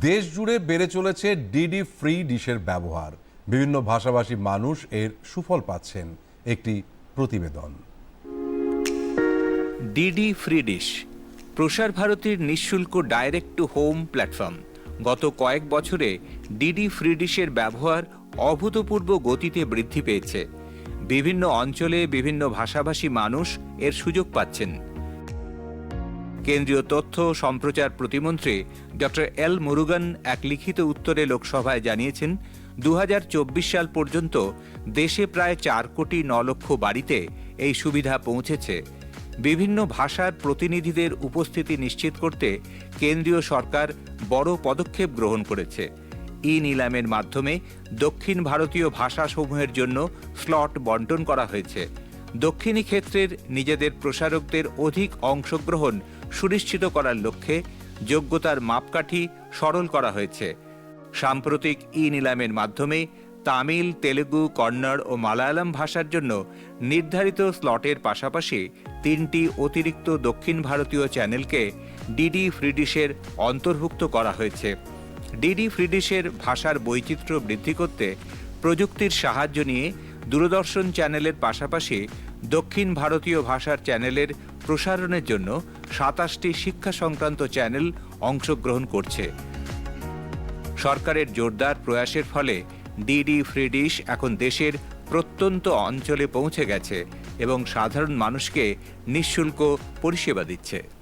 দেশ জুড়ে বেড়ে চলেছে ডিডি ফ্রি ডিশের ব্যবহার। বিভিন্ন ভাষাভাষী মানুষ এর সুফল পাচ্ছেন একটি প্রতিবেদন। ডিডি ফ্রি ডিশ, প্রসার ভারতীর নিঃশুল্ক ডাইরেক্ট টু হোম প্ল্যাটফর্ম। গত কয়েক বছরে ডিডি ফ্রি ডিশের ব্যবহার অভূতপূর্ব গতিতে বৃদ্ধি পেয়েছে। বিভিন্ন অঞ্চলে বিভিন্ন ভাষাভাষী মানুষ এর সুযোগ পাচ্ছেন। কেন্দ্রীয় তথ্য সম্প্রচার প্রতিমন্ত্রী ডক্টর এল মুরুগান এক লিখিত উত্তরে লোকসভায় জানিয়েছেন দু হাজার চব্বিশ সাল পর্যন্ত দেশে প্রায় চার কোটি ন লক্ষ বাড়িতে এই সুবিধা পৌঁছেছে। বিভিন্ন ভাষার প্রতিনিধিদের উপস্থিতি নিশ্চিত করতে কেন্দ্রীয় সরকার বড় পদক্ষেপ গ্রহণ করেছে। ই নিলামের মাধ্যমে দক্ষিণ ভারতীয় ভাষাসমূহের জন্য স্লট বন্টন করা হয়েছে। দক্ষিণী ক্ষেত্রের নিজেদের প্রসারকদের অধিক অংশগ্রহণ সুনিশ্চিত করার লক্ষ্যে যোগ্যতার মাপকাঠি সরল করা হয়েছে। সাম্প্রতিক ই নিলামের মাধ্যমে তামিল, তেলেগু, কন্নড় ও মালায়ালাম ভাষার জন্য নির্ধারিত স্লটের পাশাপাশি তিনটি অতিরিক্ত দক্ষিণ ভারতীয় চ্যানেলকে ডিডি ফ্রিডিশের অন্তর্ভুক্ত করা হয়েছে। ডিডি ফ্রিডিশের ভাষার বৈচিত্র্য বৃদ্ধি করতে প্রযুক্তির সাহায্য নিয়ে দূরদর্শন চ্যানেলের পাশাপাশি দক্ষিণ ভারতীয় ভাষার চ্যানেলের প্রসারণের জন্য সাতাশটি শিক্ষা সংক্রান্ত চ্যানেল অংশগ্রহণ করছে। সরকারের জোরদার প্রয়াসের ফলে ডিডি ফ্রিডিশ এখন দেশের প্রত্যন্ত অঞ্চলে পৌঁছে গেছে এবং সাধারণ মানুষকে নিঃশুল্ক পরিষেবা দিচ্ছে।